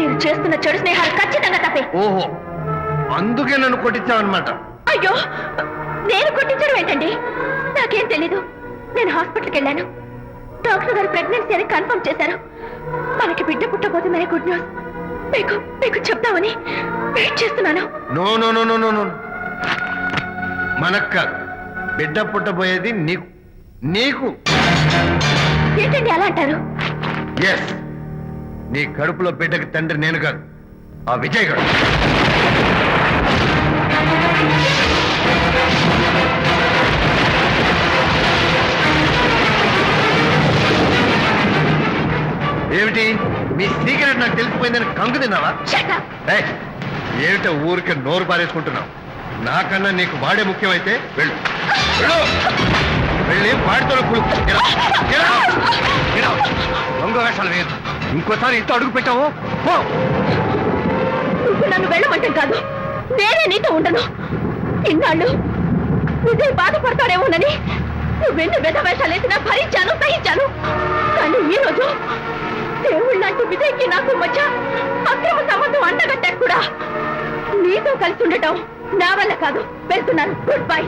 మీరు చేస్తున్న చెడు స్నేహాలు ఖచ్చితంగా తప్పే. ఓహో అందుకే నన్ను కొట్టించావన్నమాట. అయ్యో నేను కొట్టించడం ఏంటండి? నాకేం తెలీదు. నేను హాస్పిటల్కి వెళ్ళాను. డాక్టర్ గారు ప్రెగ్నెన్సీ అని కన్ఫర్మ్ చేశారు. మనకి బిడ్డ పుట్టబోతుందనే గుడ్ న్యూస్. మీకు మీకు చెప్తామని వెయిట్ చేస్తున్నాను. No no no no no no. మనకు కాదు బిడ్డ పుట్టబోయేది నీకు. నీకు. ఏంటండి అలా అంటారు? ఎస్ నీ కడుపులో బిడ్డకి తండ్రి నేను కాదు ఆ విజయ్ గారు ఏమిటి? మీ సీక్రెట్ నాకు తెలిసిపోయిందని కంగు తిన్నావా? ఏమిటో ఊరికే నోరు పారేసుకుంటున్నావు? నాకన్నా నీకు వాడే ముఖ్యమైతే వెళ్ళు. వెళ్ళు! వెళ్ళి వాడితో. దొంగ వేషాలు వేయద్దు. ఇంకోసారి ఇంత అడుగు పెట్టావు? నువ్వు నన్ను వెళ్ళమంటాం కాదు. నేనే నీతో ఉండను. ఇన్నాళ్ళు విజయ్ బాధపడతాడేమోనని నువ్వెన్ని వేషాలు వేసినా భరించాను సహించాను. కానీ ఈ రోజు దేవుళ్ళంటూ విజయ్కి నాకు మధ్య అక్రమ సంబంధం అంటగట్టా కూడా. నీతో కలిసి ఉండటం నా వల్ల కాదు. వెళ్తున్నాను. Good bye